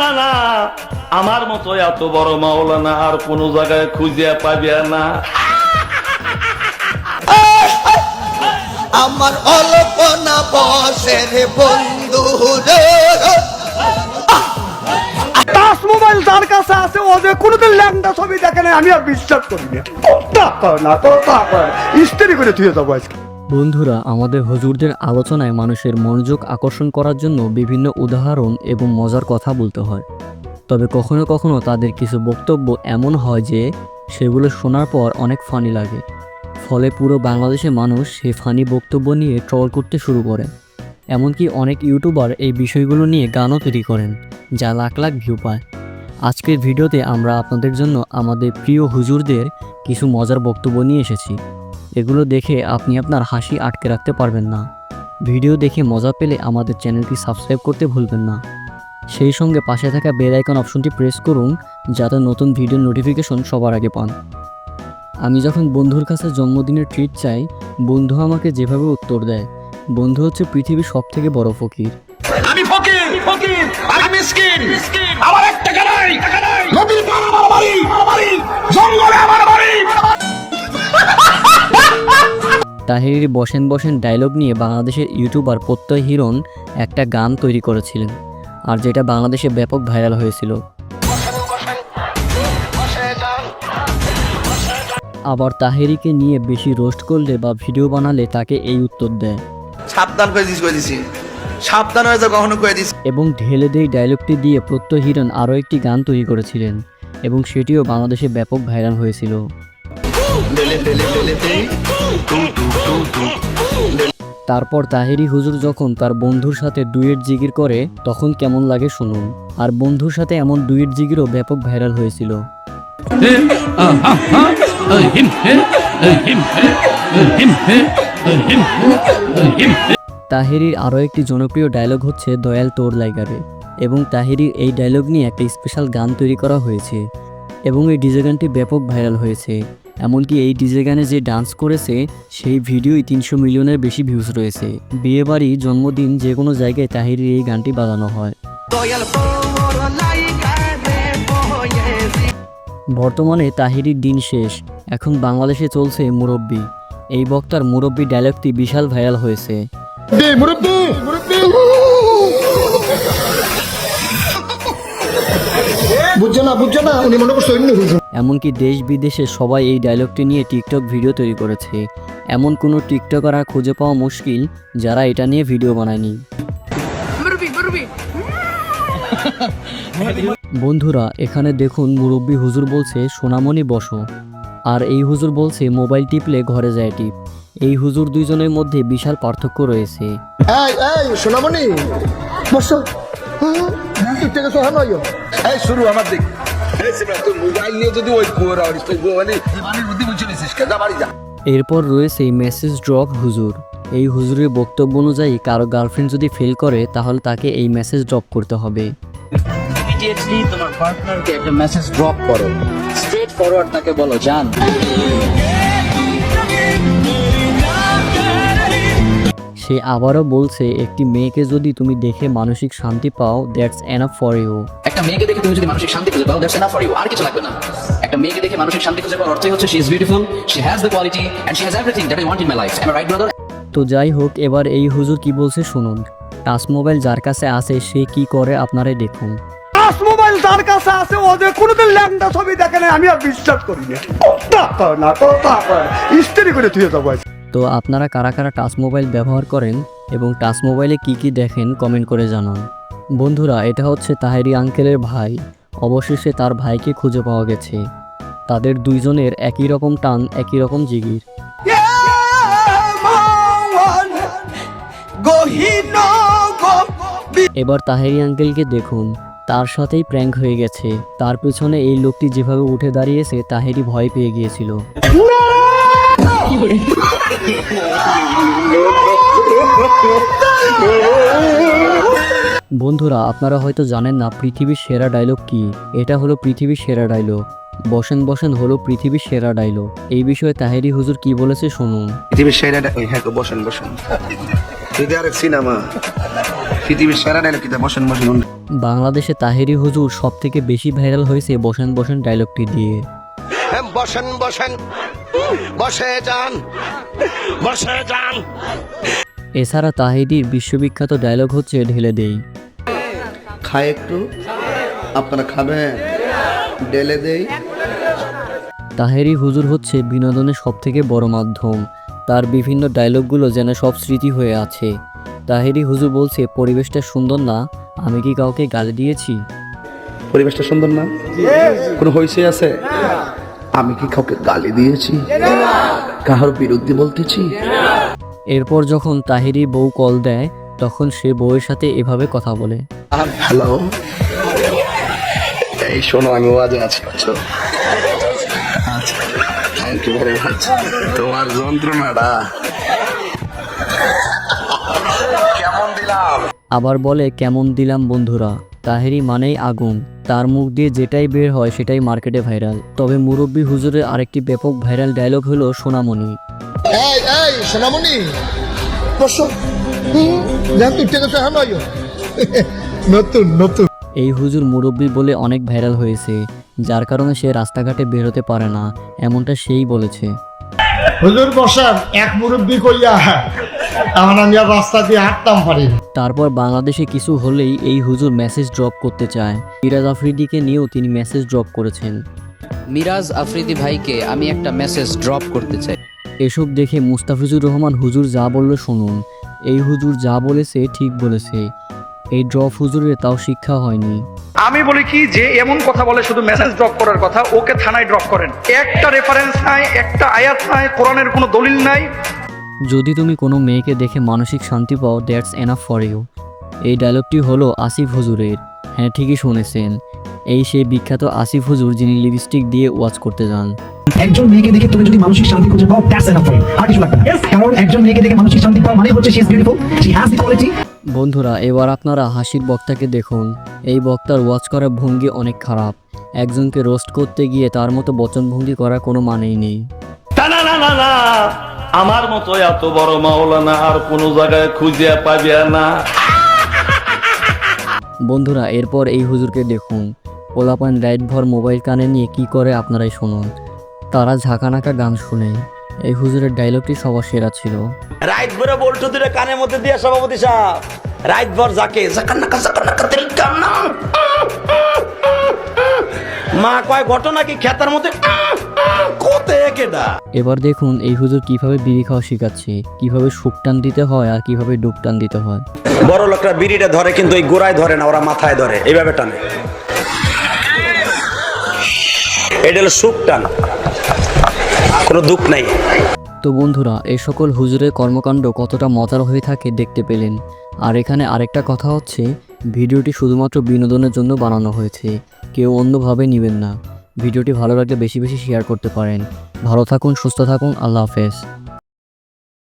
না না আমার মতো এত বড় মাওলানা আর কোনো জায়গায় খুঁজে পাবে না। আমার অল্পনা বসের বন্ধু টাচ মোবাইল যার কাছে আছে ও যে কোনোদিন ল্যাংটা ছবি দেখে নাই আমি আর বিশ্বাস করি না। কথা না কথা কয় করে থুয়ে যাব আজকে। বন্ধুরা, আমাদের হুজুরদের আলোচনায় মানুষের মনোযোগ আকর্ষণ করার জন্য বিভিন্ন উদাহরণ এবং মজার কথা বলতে হয়। তবে কখনো কখনো তাদের কিছু বক্তব্য এমন হয় যে, সেগুলো শোনার পর অনেক ফানি লাগে। ফলে পুরো বাংলাদেশের মানুষ সেই ফানি বক্তব্য নিয়ে ট্রল করতে শুরু করে এমনকি অনেক ইউটিউবার এই বিষয়গুলো নিয়ে গানও তৈরি করেন, যা লাখ লাখ ভিউ পায়। আজকের ভিডিওতে আমরা আপনাদের জন্য আমাদের প্রিয় হুজুরদের কিছু মজার বক্তব্য নিয়ে এসেছি। এগুলো দেখে আপনি আপনার হাসি আটকে রাখতে পারবেন না। ভিডিও দেখে মজা পেলে আমাদের চ্যানেলটি সাবস্ক্রাইব করতে ভুলবেন না। সেই সঙ্গে পাশে থাকা বেল আইকন অপশনটি প্রেস করুন যাতে নতুন ভিডিও নোটিফিকেশন সবার আগে পান। আমি যখন বন্ধুর কাছে জন্মদিনের ট্রিট চাই বন্ধু আমাকে যেভাবে উত্তর দেয় বন্ধু হচ্ছে পৃথিবীর সব থেকে বড় ফকির। আমি ফকির! ফকির! আমি মিসকিন! আমার নদীর পার আমার বাড়ি বাড়ি জঙ্গলে আমার বাড়ি। তাহির বসেন বসেন ডায়লগ নিয়ে বাংলাদেশের ইউটিউবার প্রত্যয় হিরণ একটা গান তৈরি করেছিলেন আর যেটা বাংলাদেশে ব্যাপক ভাইরাল হয়েছিল। আবার তাহেরিকে নিয়ে বেশি রোস্ট করলে বা ভিডিও বানালে তাকে এই উত্তর দেয়। সাবধান করে দিছি সাবধান হয়ে যা কখনো করে দিস। এবং ঢেলে দেই ডায়লগটি দিয়ে প্রত্যয় হিরণ আরও একটি গান তৈরি করেছিলেন এবং সেটিও বাংলাদেশে ব্যাপক ভাইরাল হয়েছিল। তারপর তাহেরি হুজুর যখন তার বন্ধুর সাথে ডুয়েট জিগির করে তখন কেমন লাগে শুনুন। আর বন্ধুর সাথে এমন ডুয়েট জিগিরও ব্যাপক ভাইরাল হয়েছিল। তাহেরির আরও একটি জনপ্রিয় ডায়লগ হচ্ছে দয়াল তোর লাইগারে এবং তাহেরির এই ডায়লগ নিয়ে একটা স্পেশাল গান তৈরি করা হয়েছে এবং এই ডিজে গানটি ব্যাপক ভাইরাল হয়েছে। এমনকি এই ডিজে গানে যে ডান্স করেছে, সেই ভিডিওই তিনশো মিলিয়নের বেশি ভিউজ রয়েছে। বিয়েবাড়ি, জন্মদিন, যে কোনো জায়গায় তাহিরির এই গানটি বাজানো হয়। বর্তমানে তাহিরির দিন শেষ। এখন বাংলাদেশে চলছে মুরব্বী। এই বক্তার মুরব্বী ডায়লগটি বিশাল ভাইরাল হয়েছে। বুঝছ না বুঝছ না উনি মনে করছ অন্য হুজুর। এমনকি দেশ বিদেশে সবাই এই ডায়লগটি নিয়ে টিকটক ভিডিও তৈরি করেছে। এমন কোনো টিকটকার আর খুঁজে পাওয়া মুশকিল যারা এটা নিয়ে ভিডিও বানায়নি। বন্ধুরা এখানে দেখুন মুরব্বী হুজুর বলছে সোনামণি বসো। আর এই হুজুর বলছে মোবাইল টিপলে ঘরে যায় টিপ। এই হুজুর দুইজনের মধ্যে বিশাল পার্থক্য রয়েছে। এই এই সোনামণি! বসো। থেকে সোহান এই শুরু আমার দিক। এই সিমরা তুই মোবাইল নিয়ে যদি ওই কুয়োর আড়িস তুই মানে দিবানির বুদ্ধি বুঝে নিছিস কে বাড়ি যা। এরপর রয়েছে মেসেজ ড্রপ হুজুর। এই হুজুরের বক্তব্য অনুযায়ী কারও গার্লফ্রেন্ড যদি ফেল করে তাহলে তাকে এই মেসেজ ড্রপ করতে হবে। ইমিডিয়েটলি তোমার পার্টনারকে একটা মেসেজ ড্রপ করো। স্ট্রেট ফরওয়ার্ড তাকে বলো জান। সে আবারও বলছে একটি মেয়েকে যদি তুমি দেখে মানসিক শান্তি পাও দ্যাটস এনাফ ফর ইউ একটা মেয়েকে দেখে তুমি যদি মানসিক শান্তি খুঁজে পাও দ্যাটস এনাফ ফর ইউ আর কিছু লাগবে না। একটা মেয়েকে দেখে মানসিক শান্তি খুঁজে পাওয়ার অর্থই হচ্ছে she is beautiful she has the quality and she has everything that I want in my life I'm right brother তো যাই হোক এবার এই হুজুর কি বলছে শুনুন। টাচ মোবাইল যার কাছে আছে সে কি করে আপনারাই দেখুন। টাচ মোবাইল যার কাছে আছে ও যে কোনোদিন ল্যাংটা ছবি দেখে নাই আমি আর বিশ্বাস করি না। কথা না কথা কয়। ইস্তেরি করে থুয়ে যাব তো আপনারা কারা কারা টাচ মোবাইল ব্যবহার করেন এবং টাচ মোবাইলে কি কি দেখেন কমেন্ট করে জানান। বন্ধুরা, এটা হচ্ছে তাহেরি আঙ্কেলের ভাই। অবশেষে তার ভাইকে খুঁজে পাওয়া গেছে। তাদের দুইজনের একই রকম টান, একই রকম জিগির। এবার তাহেরি আঙ্কেলকে দেখুন। তার সাথেই প্র্যাঙ্ক হয়ে গেছে। তার পেছনে এই লোকটি যেভাবে উঠে দাঁড়িয়েছে, তাহেরি ভয় পেয়ে গিয়েছিল। বন্ধুরা আপনারা হয়তো জানেন না পৃথিবীর সেরা ডায়লগ কি। এটা হলো পৃথিবীর সেরা ডায়লগ বসেন বসেন হলো পৃথিবীর সেরা ডায়লগ এই বিষয়ে তাহেরি হুজুর কি বলেছে শুনুন। পৃথিবীর সেরা হ্যাঁ গো, বসেন বসেন। আরেক সিনেমা পৃথিবীর সেরা ডায়লগ কিতা বসেন বসেন। বাংলাদেশে তাহেরি হুজুর সব থেকে বেশি ভাইরাল হয়েছে বসেন বসেন ডায়লগটি দিয়ে। বসেন বসেন বসে যান। বসে যান। এছাড়া তাহিরির বিশ্ববিখ্যাত ডায়লগ হচ্ছে ঢেলে দেই। খায় একটু। আপনারা খাবেন। ডেলে দেই। তাহেরি হুজুর হচ্ছে বিনোদনের সবথেকে বড় মাধ্যম। তার বিভিন্ন ডায়লগগুলো যেন সব স্মৃতি হয়ে আছে। তাহেরি হুজুর বলছে পরিবেশটা সুন্দর না? আমি কি কাউকে গালি দিয়েছি? পরিবেশটা সুন্দর না? কোনো হইছে আছে? আমি কি কাউকে গালি দিয়েছি? কাহার বিরুদ্ধে বলতেছি? এরপর যখন তাহেরি বউ কল দেয় তখন সে বউয়ের সাথে এভাবে কথা বলে। হ্যালো? এই শোনো আমি ওয়াজে আছি আচ্ছা থ্যাংক ইউ ভেরি মাচ তোমার যন্ত্রণাটা। কেমন দিলাম? আবার বলে কেমন দিলাম বন্ধুরা? তাহেরি মানেই আগুন। তার মুখ দিয়ে যেটাই বের হয় সেটাই মার্কেটে ভাইরাল। তবে মুরব্বী হুজুরের আরেকটি ব্যাপক ভাইরাল ডায়লগ হলো সোনামণি। নতুন। এই হুজুর মুরব্বী বলে অনেক ভাইরাল হয়েছে যার কারণে সে রাস্তাঘাটে বেরোতে পারে না এমনটা সেই বলেছে। হুজুর বসান এক মুরব্বি কইয়া এখন আমি আর রাস্তা দিয়ে হাঁটতাম পারি তারপর বাংলাদেশে কিছু হলেই এই হুজুর মেসেজ ড্রপ করতে চায়। মিরাজ আফ্রিদিকে নিয়েও তিনি মেসেজ ড্রপ করেছেন। মিরাজ আফ্রিদি ভাইকে আমি একটা মেসেজ ড্রপ করতে চাই। এসব দেখে মুস্তাফিজুর রহমান হুজুর যা বলল শুনুন। এই হুজুর যা বলেছে ঠিক বলেছে। এই ড্রপ হুজুরের তাও শিক্ষা হয়নি। আমি বলি কি যে এমন কথা বলে শুধু মেসেজ ড্রপ করার কথা ওকে থানায় ড্রপ করেন। একটা রেফারেন্স নাই একটা আয়াত নাই কোরআনের কোনো দলিল নাই। যদি তুমি কোনো মেয়েকে দেখে মানসিক শান্তি পাও দ্যাটস এনাফ ফর ইউ এই ডায়লগটি হলো আসিফ হুজুরের। হ্যাঁ ঠিকই শুনেছেন। এই সেই বিখ্যাত আসিফ হুজুর যিনি লিপস্টিক দিয়ে ওয়াচ করতে যান। একজন মেয়েকে দেখে তুমি যদি মানসিক শান্তি খুঁজে পাও দ্যাটস এনাফ ফর ইউ আর কিছু লাগবে না। কারণ একজন মেয়েকে দেখে মানসিক শান্তি পাওয়া মানে হচ্ছে she is beautiful she has the quality বন্ধুরা এবার আপনারা হাসির বক্তাকে দেখুন। এই বক্তার ওয়াচ করার ভঙ্গি অনেক খারাপ। একজনকে রোস্ট করতে গিয়ে তার মতো বচনভঙ্গি করার কোনো মানেই নেই। আমার মতো এত বড় মাওলানা আর কোনো জায়গায় খুঁজে পাবে না। বন্ধুরা এরপর এই হুজুরকে দেখুন। পোলাপান রাইট ভর মোবাইল কানে নিয়ে কি করে আপনারাই শুনুন। তারা ঝাঁকানাকা গান শুনে। এই হুজুরের ডায়লগটি সবার সেরা ছিল। রাইট ভরে বল্টু দুটো কানের মধ্যে দিয়ে সভাপতি সাহেব। রাইট ভর যাকে জাকান্নাকা জাকান্নাকা তেল কান্না মা কয় ঘটনা কি খেতার মধ্যে? এবার দেখুন এই হুজুর কীভাবে বিড়ি খাওয়া শেখাচ্ছে কীভাবে সুকটান দিতে হয় আর কীভাবে ডুবটান দিতে হয়। বড় লোকরা বিড়িটা ধরে কিন্তু এই গোড়ায় ধরে না ওরা মাথায় ধরে এইভাবে টানে। এটা হলো সুখ টান। কোনো দুঃখ নাই। তো বন্ধুরা এই সকল হুজুরের কর্মকাণ্ড কতটা মজার হয়ে থাকে দেখতে পেলেন। আর এখানে আরেকটা কথা হচ্ছে, ভিডিওটি শুধুমাত্র বিনোদনের জন্য বানানো হয়েছে। কেউ অন্যভাবে নেবেন না। ভিডিওটি ভালো লাগলে বেশি বেশি শেয়ার করতে পারেন। ভালো থাকুন, সুস্থ থাকুন, আল্লাহ হাফেজ।